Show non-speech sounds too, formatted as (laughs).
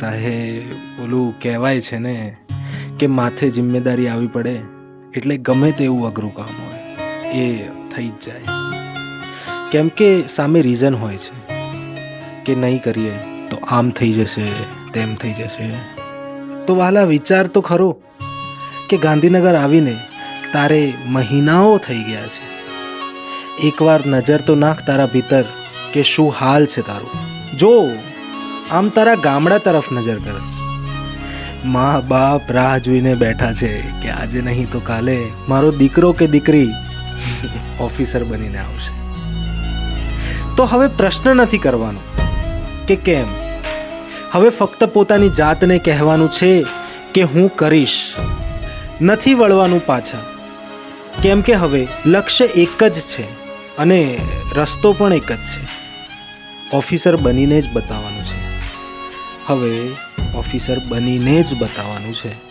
સાહેબ, ઓલું કહેવાય છે ને કે માથે જિમ્મેદારી આવી પડે એટલે ગમે તેવું અઘરું કામ હોય, એ થઈ જ જાય. કેમ કે સામે રીઝન હોય છે કે નહીં કરીએ તો આમ થઈ જશે, તેમ થઈ જશે. તો વાલા વિચાર તો ખરો કે ગાંધીનગર આવીને તારે મહિનાઓ થઈ ગયા છે. એકવાર નજર તો નાખ તારા ભીતર કે શું હાલ છે તારું. જો આમ તારા ગામડા તરફ નજર કર. મા બાપ રાહ જોઈને બેઠા છે કે આજે નહીં તો કાલે મારો દીકરો કે દીકરી (laughs) ઓફિસર બનીને આવશે. તો હવે પ્રશ્ન નથી કરવાનો કે કેમ? હવે ફક્ત પોતાની જાતને કહેવાનું છે કે હું કરીશ. નથી વળવાનું પાછા. કેમ કે હવે લક્ષ્ય એક જ છે અને રસ્તો પણ એક જ છે. ઓફિસર બનીને જ બતાવવાનું છે. હવે ઓફિસર બનીને જ બતાવવાનું છે.